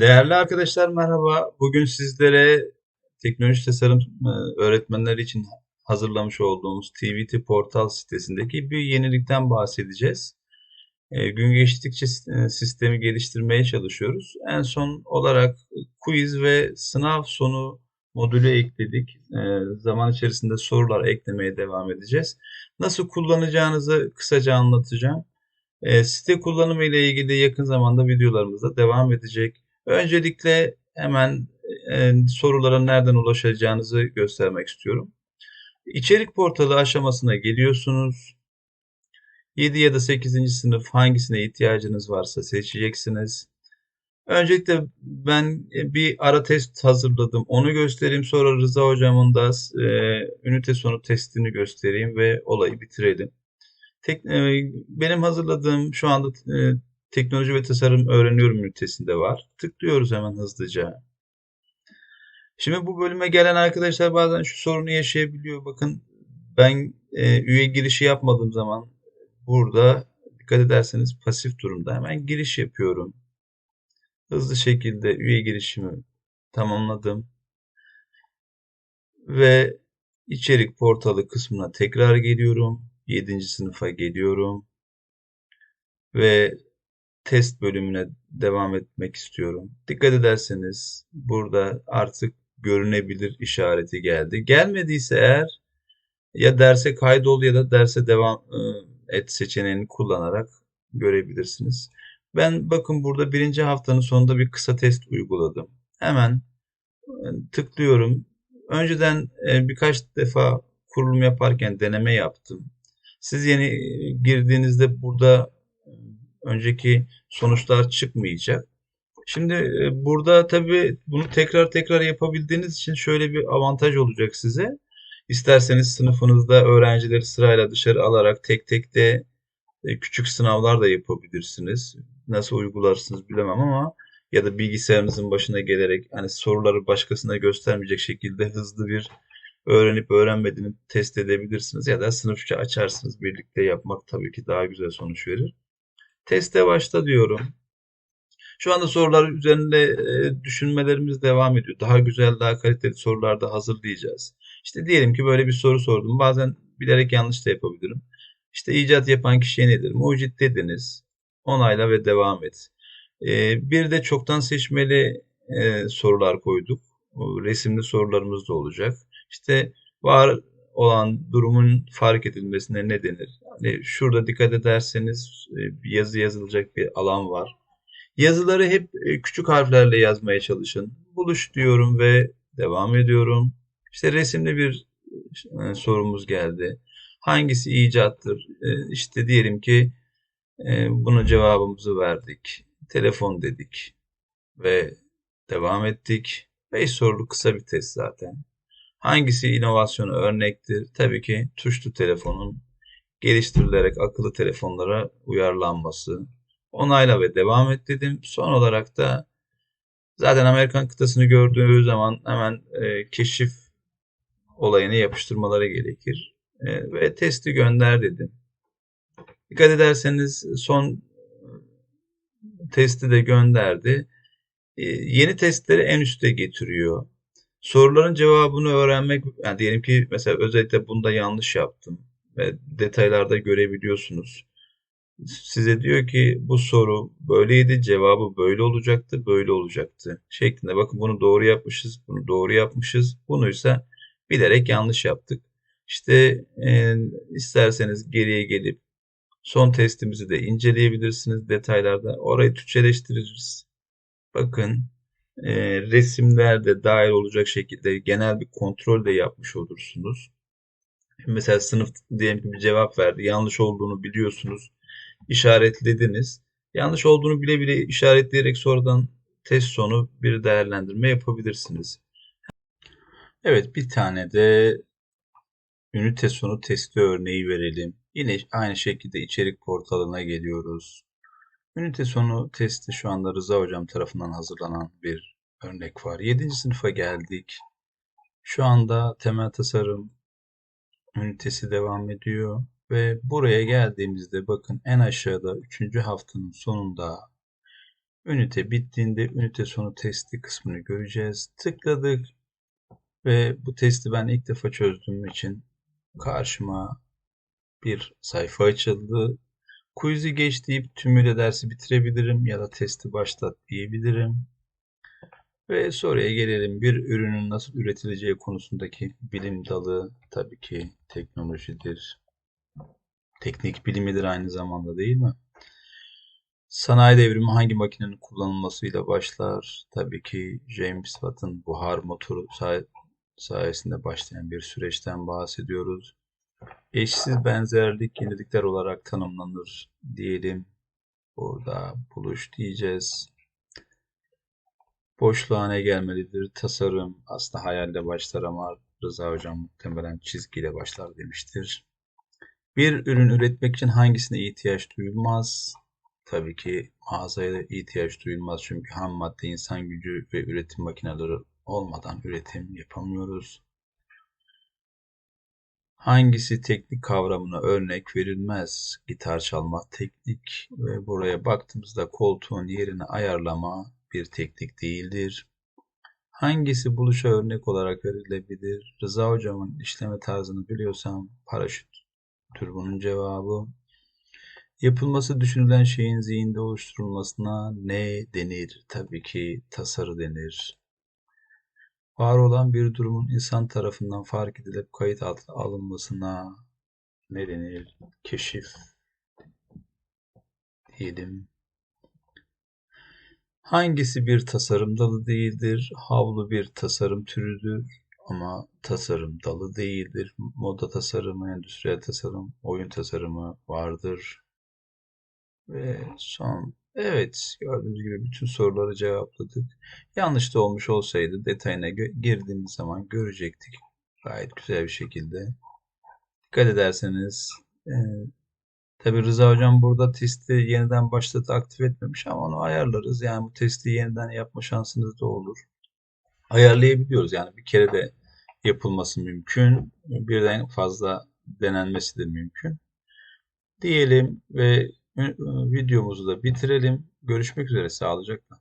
Değerli arkadaşlar merhaba. Bugün sizlere teknoloji tasarım e, öğretmenleri için hazırlamış olduğumuz TVT Portal sitesindeki bir yenilikten bahsedeceğiz. E, gün geçtikçe e, sistemi geliştirmeye çalışıyoruz. En son olarak quiz ve sınav sonu modülü ekledik. Zaman içerisinde sorular eklemeye devam edeceğiz. Nasıl kullanacağınızı kısaca anlatacağım. Site kullanımı ile ilgili yakın zamanda videolarımızda devam edecek. Öncelikle hemen e, sorulara nereden ulaşacağınızı göstermek istiyorum. İçerik portalı aşamasına geliyorsunuz. 7 ya da 8. sınıf hangisine ihtiyacınız varsa seçeceksiniz. Öncelikle ben bir ara test hazırladım. Onu göstereyim. Sonra Rıza hocamın da e, ünite sonu testini göstereyim ve olayı bitirelim. Tek, e, benim hazırladığım şu anda e, Teknoloji ve tasarım öğreniyorum ünitesinde var. Tıklıyoruz hemen hızlıca. Şimdi bu bölüme gelen arkadaşlar bazen şu sorunu yaşayabiliyor. Bakın ben e, üye girişi yapmadığım zaman burada dikkat ederseniz pasif durumda hemen giriş yapıyorum. Hızlı şekilde üye girişimi tamamladım. Ve içerik portalı kısmına tekrar geliyorum. 7. sınıfa geliyorum. Ve test bölümüne devam etmek istiyorum. Dikkat ederseniz burada artık görünebilir işareti geldi. Gelmediyse eğer ya derse kaydol ya da derse devam e, et seçeneğini kullanarak görebilirsiniz. Ben bakın burada birinci haftanın sonunda bir kısa test uyguladım. Hemen e, tıklıyorum. Önceden e, birkaç defa kurulum yaparken deneme yaptım. Siz yeni girdiğinizde burada önceki sonuçlar çıkmayacak. Şimdi e, burada tabii bunu tekrar tekrar yapabildiğiniz için şöyle bir avantaj olacak size. İsterseniz sınıfınızda öğrencileri sırayla dışarı alarak tek tek de e, küçük sınavlar da yapabilirsiniz. Nasıl uygularsınız bilemem ama ya da bilgisayarınızın başına gelerek hani soruları başkasına göstermeyecek şekilde hızlı bir öğrenip öğrenmediğini test edebilirsiniz ya da sınıfça açarsınız. Birlikte yapmak tabii ki daha güzel sonuç verir. Teste başla diyorum. Şu anda sorular üzerinde e, düşünmelerimiz devam ediyor. Daha güzel, daha kaliteli sorular da hazırlayacağız. İşte diyelim ki böyle bir soru sordum. Bazen bilerek yanlış da yapabilirim. İşte icat yapan kişi nedir? Mucit dediniz. Onayla ve devam et. E, bir de çoktan seçmeli e, sorular koyduk. Resimli sorularımız da olacak. İşte var olan durumun fark edilmesine ne denir? Hani şurada dikkat ederseniz e, bir yazı yazılacak bir alan var. Yazıları hep e, küçük harflerle yazmaya çalışın. Buluş diyorum ve devam ediyorum. İşte resimli bir e, sorumuz geldi. Hangisi icattır? İşte diyelim ki buna cevabımızı verdik. Telefon dedik ve devam ettik. 5 sorulu kısa bir test zaten. Hangisi inovasyona örnektir? Tabii ki tuşlu telefonun geliştirilerek akıllı telefonlara uyarlanması. Onayla ve devam et dedim. Son olarak da zaten Amerikan kıtasını gördüğü zaman hemen e, keşif olayını yapıştırmaları gerekir. E, ve testi gönder dedim. Dikkat ederseniz son testi de gönderdi. E, yeni testleri en üste getiriyor. Soruların cevabını öğrenmek, yani diyelim ki mesela özellikle bunda yanlış yaptım ve detaylarda görebiliyorsunuz. Size diyor ki bu soru böyleydi, cevabı böyle olacaktı, böyle olacaktı şeklinde. Bakın bunu doğru yapmışız, bunu doğru yapmışız. Bunu ise bilerek yanlış yaptık. İşte e, isterseniz geriye gelip son testimizi de inceleyebilirsiniz detaylarda. Orayı Türkçeleştiririz. Bakın e, resimler de dahil olacak şekilde genel bir kontrol de yapmış olursunuz. Mesela sınıf diyelim ki bir cevap verdi. Yanlış olduğunu biliyorsunuz. işaretlediniz. Yanlış olduğunu bile bile işaretleyerek sonradan test sonu bir değerlendirme yapabilirsiniz. Evet bir tane de ünite sonu testi örneği verelim. Yine aynı şekilde içerik portalına geliyoruz. Ünite sonu testi şu anda Rıza Hocam tarafından hazırlanan bir örnek var. 7. sınıfa geldik. Şu anda temel tasarım ünitesi devam ediyor. Ve buraya geldiğimizde bakın en aşağıda 3. haftanın sonunda Ünite bittiğinde ünite sonu testi kısmını göreceğiz. Tıkladık ve bu testi ben ilk defa çözdüğüm için karşıma bir sayfa açıldı. Quiz'i geç deyip tümüyle dersi bitirebilirim ya da testi başlat diyebilirim. Ve soruya gelelim. Bir ürünün nasıl üretileceği konusundaki bilim dalı tabii ki teknolojidir. Teknik bilimidir aynı zamanda değil mi? Sanayi devrimi hangi makinenin kullanılmasıyla başlar? Tabii ki James Watt'ın buhar motoru say sayesinde başlayan bir süreçten bahsediyoruz. Eşsiz benzerlik yenilikler olarak tanımlanır diyelim. Burada buluş diyeceğiz. Boşluğa ne gelmelidir? Tasarım aslında hayalle başlar ama Rıza Hocam muhtemelen çizgiyle başlar demiştir. Bir ürün üretmek için hangisine ihtiyaç duyulmaz? Tabii ki mağazaya ihtiyaç duyulmaz çünkü ham madde insan gücü ve üretim makineleri olmadan üretim yapamıyoruz. Hangisi teknik kavramına örnek verilmez? Gitar çalma teknik ve buraya baktığımızda koltuğun yerini ayarlama bir teknik değildir. Hangisi buluşa örnek olarak verilebilir? Rıza hocamın işleme tarzını biliyorsam paraşüttür bunun cevabı. Yapılması düşünülen şeyin zihinde oluşturulmasına ne denir? Tabii ki tasarı denir. Var olan bir durumun insan tarafından fark edilip kayıt altına alınmasına ne denir? Keşif diyelim. Hangisi bir tasarım dalı değildir? Havlu bir tasarım türüdür ama tasarım dalı değildir. Moda tasarımı, endüstriyel tasarım, oyun tasarımı vardır. Ve son evet gördüğünüz gibi bütün soruları cevapladık. Yanlış da olmuş olsaydı detayına girdiğimiz zaman görecektik. Gayet güzel bir şekilde. Dikkat ederseniz e, tabi Rıza Hocam burada testi yeniden başladı aktif etmemiş ama onu ayarlarız. Yani bu testi yeniden yapma şansınız da olur. Ayarlayabiliyoruz. Yani bir kere de yapılması mümkün. Birden fazla denenmesi de mümkün. Diyelim ve videomuzu da bitirelim. Görüşmek üzere sağlıcakla.